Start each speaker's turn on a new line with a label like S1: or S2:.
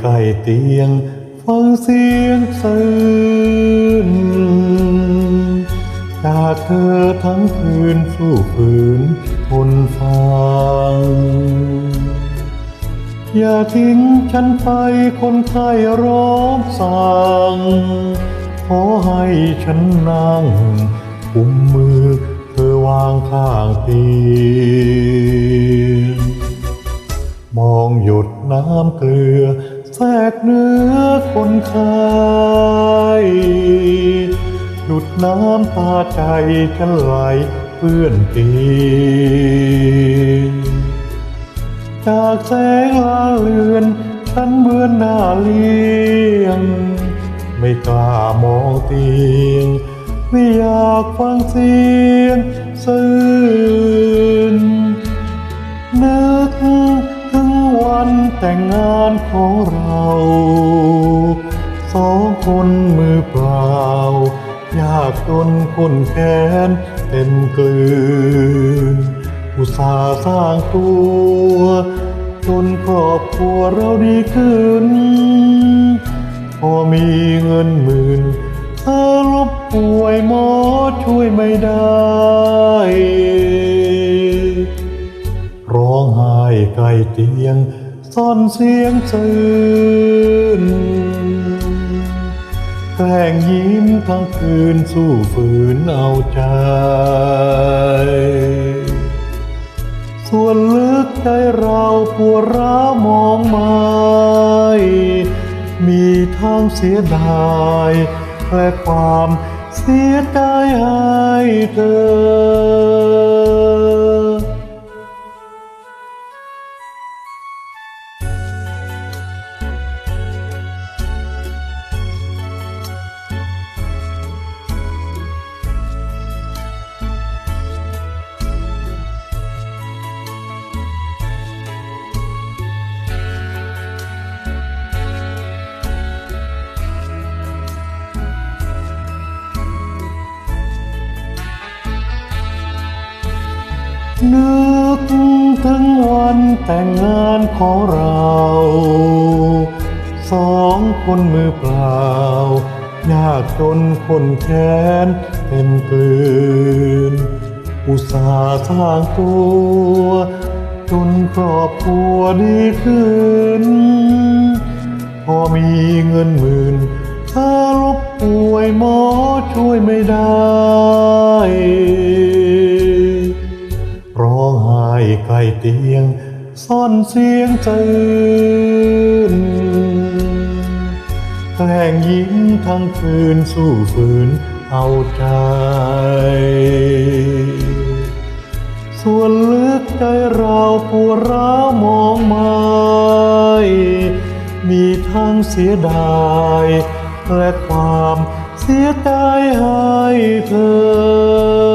S1: ใกล้เตียง ฟังเสียงซื่นจากเธอทั้งคืนสู้ฝืนทนฟัง อย่าทิ้งฉันไปคนไข้ร้องสั่ง ขอให้ฉันนั่งกุมมือเธอวางข้างเตีย หยดน้ำเกลือแทรกเนื้อคนไข้หยุดน้ำตาใจฉันไหลเปื้อนตีจากแสงลาเลือนฉันเบือนหน้าเลี้ยง ไม่กล้ามองเตียง ไม่อยากฟังเสียงซื่น แต่งงานของเราสองคนมือเปล่ายากจนคนแค้นเต็มเกลืนอุตสาห์สร้างตัว จนครอบครัวเราดีขึ้น พอมีเงินหมื่นเธอลบป่วยหมอช่วยไม่ได้ ร้องไห้ใกล้เตียง ซ่อนเสียงซื่นแกล้งยิ้มทั้งคืนสู้ฝืนเอาใจส่วนลึกใจเราปวดร้ามองไม่มีทางเสียดายและความเสียใจให้เธอ นึกถึงวันแต่งงานของเรา สองคนมือเปล่ายากจนคนแค้นเต็มเกลืน อุตสาห์สร้างตัว จนครอบครัวดีขึ้น พอมีเงินหมื่นถ้าลบป่วยหมอช่วยไม่ได้ เตียงซ่อนเสียงตื่นแกล้งยิ้มทั้งคืนสู้ฝืนเอาใจ ส่วนลึกใจเราปวดร้าวมองไม่มีทั้งเสียดายและความเสียใจให้เธอ